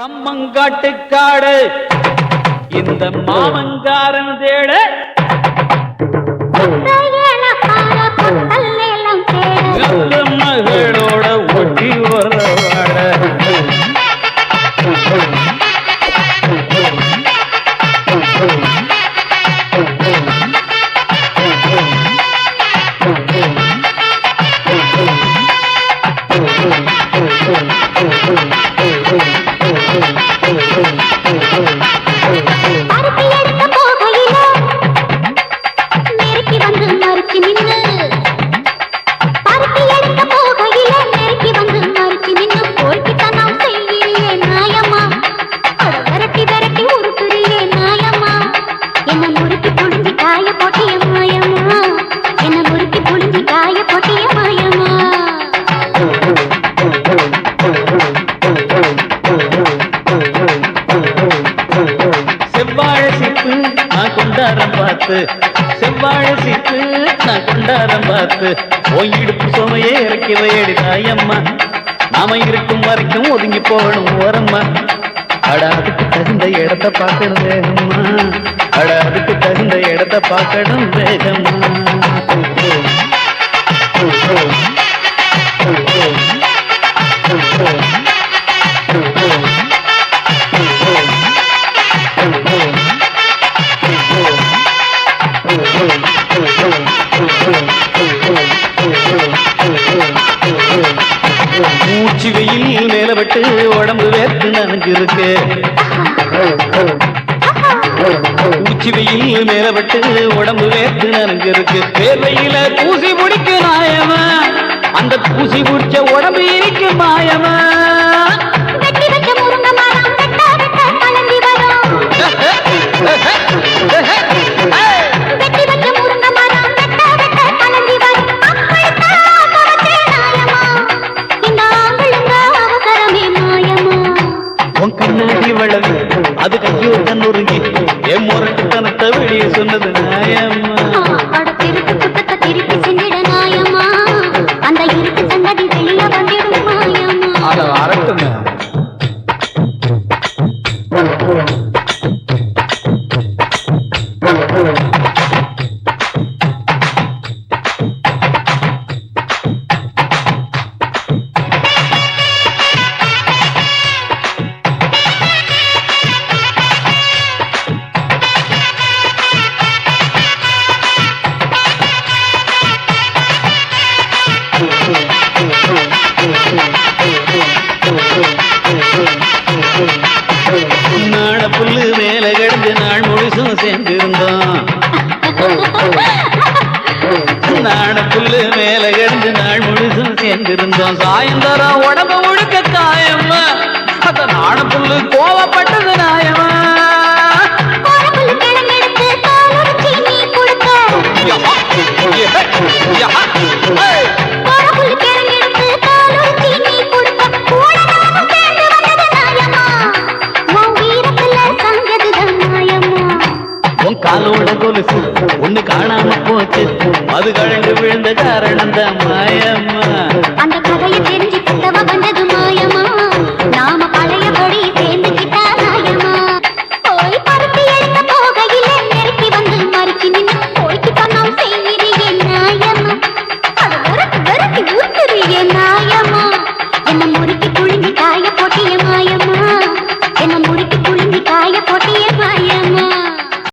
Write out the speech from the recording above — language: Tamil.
கம்மங்காட்டுக்காடு. இந்த மாமங்காரன் தேட. நான் கொண்டாரம் பார்த்து செவ்வாழை சீத்து நான் கொண்டாரம் பார்த்து ஓய் இடுப்பு சுமையே இறக்கி வையடி தாயம்மா. நாம இருக்கும் வரைக்கும் ஒதுங்கி போகணும் ஓரம்மா. அட அதுக்கு தகுந்த இடத்த பார்க்கணும் வேகம்மா. அட அதுக்கு தகுந்த இடத்த பார்க்கணும் வேகம்மா. மூச்சு கேட்டு உடம்பு வேர்த்து நனைஞ்சிருக்கு. உச்சி வெயில் மேலப்பட்டு உடம்பு வேர்த்து நனைஞ்சிருக்கு. வேர்வையில பூசி பிடிக்க நாயமா அந்த பூசி பிடிச்ச உடம்பு முரட்டுத்தனத்தை வெளியே சொன்னது நாயம்மா நானும் சேர்ந்திருந்தோம் நாட மேல கிடந்து நாள் முழுசும் சேர்ந்திருந்தோம் சாயந்தரம் உடம்பு முழுக்க தாயம்மா அந்த நாட கோவப்பட்டது நாயமா காலோட கொலுசு ஒண்ணு காணாம போச்சு. அது கழண்டு விழுந்த காரணம் தான் மாயம்மா. அந்த கதையை தெரிஞ்சு புத்தவ வந்தது மாயமா நாம பழையபடி நாயமா என்ன